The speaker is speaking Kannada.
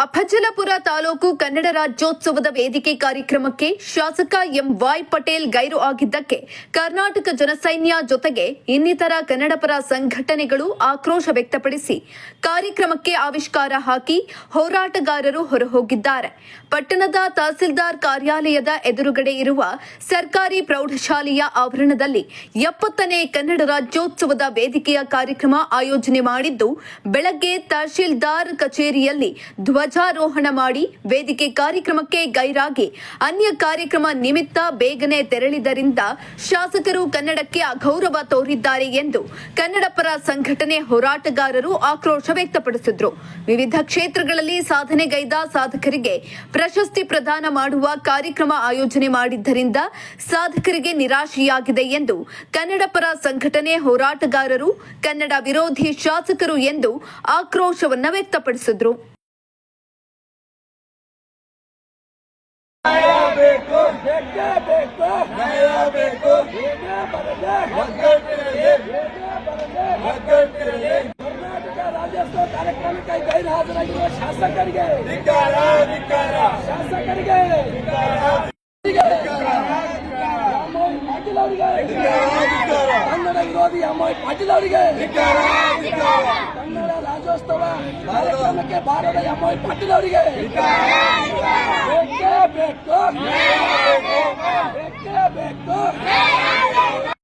ಅಫಜಲಪುರ ತಾಲೂಕು ಕನ್ನಡ ರಾಜ್ಯೋತ್ಸವದ ವೇದಿಕೆ ಕಾರ್ಯಕ್ರಮಕ್ಕೆ ಶಾಸಕ ಎಂ ವಾಯ್ ಪಟೇಲ್ ಗೈರು ಆಗಿದ್ದಕ್ಕೆ ಕರ್ನಾಟಕ ಜನಸೈನ್ಯ ಜೊತೆಗೆ ಇನ್ನಿತರ ಕನ್ನಡಪರ ಸಂಘಟನೆಗಳು ಆಕ್ರೋಶ ವ್ಯಕ್ತಪಡಿಸಿ ಕಾರ್ಯಕ್ರಮಕ್ಕೆ ಆವಿಷ್ಕಾರ ಹಾಕಿ ಹೋರಾಟಗಾರರು ಹೊರಹೋಗಿದ್ದಾರೆ. ಪಟ್ಟಣದ ತಹಸೀಲ್ದಾರ್ ಕಾರ್ಯಾಲಯದ ಎದುರುಗಡೆ ಇರುವ ಸರ್ಕಾರಿ ಪ್ರೌಢಶಾಲೆಯ ಆವರಣದಲ್ಲಿ ಎಪ್ಪತ್ತನೇ ಕನ್ನಡ ರಾಜ್ಯೋತ್ಸವದ ವೇದಿಕೆಯ ಕಾರ್ಯಕ್ರಮ ಆಯೋಜನೆ ಮಾಡಿದ್ದು, ಬೆಳಗ್ಗೆ ತಹಶೀಲ್ದಾರ್ ಕಚೇರಿಯಲ್ಲಿ ಧ್ವಜಾರೋಹಣ ಮಾಡಿ ವೇದಿಕೆ ಕಾರ್ಯಕ್ರಮಕ್ಕೆ ಗೈರಾಗಿ ಅನ್ಯ ಕಾರ್ಯಕ್ರಮ ನಿಮಿತ್ತ ಬೇಗನೆ ತೆರಳಿದರಿಂದ ಶಾಸಕರು ಕನ್ನಡಕ್ಕೆ ಅಗೌರವ ತೋರಿದ್ದಾರೆ ಎಂದು ಕನ್ನಡ ಪರ ಸಂಘಟನೆ ಹೋರಾಟಗಾರರು ಆಕ್ರೋಶ ವ್ಯಕ್ತಪಡಿಸಿದ್ರು. ವಿವಿಧ ಕ್ಷೇತ್ರಗಳಲ್ಲಿ ಸಾಧನೆಗೈದ ಸಾಧಕರಿಗೆ ಪ್ರಶಸ್ತಿ ಪ್ರದಾನ ಮಾಡುವ ಕಾರ್ಯಕ್ರಮ ಆಯೋಜನೆ ಮಾಡಿದ್ದರಿಂದ ಸಾಧಕರಿಗೆ ನಿರಾಶೆಯಾಗಿದೆ ಎಂದು ಕನ್ನಡ ಪರ ಸಂಘಟನೆ ಹೋರಾಟಗಾರರು, ಕನ್ನಡ ವಿರೋಧಿ ಶಾಸಕರು ಎಂದು ಆಕ್ರೋಶವನ್ನು ವ್ಯಕ್ತಪಡಿಸಿದ್ರು. ಬೇಕು ಬೇಕೇ ನ್ಯಾಯ ಬೇಕು ಏನೇ ಬರದೆ ಒಗ್ಗಟ್ಟಿರಲಿ ಒಗ್ಗಟ್ಟಿರಲಿ ಕರ್ನಾಟಕ ರಾಜ್ಯೋತ್ಸವ ಕಾರ್ಯಕ್ರಮಕ್ಕೆ ಗೈರು ಕನ್ನಡ ವಿರೋಧಿ ಕನ್ನಡ ರಾಜ್ಯೋತ್ಸವ ಕಾರ್ಯಕ್ರಮಕ್ಕೆ ಬಾರದ ಅಮ್ಮೋಯ್ ಪಾಟೀಲ್ ಅವರಿಗೆ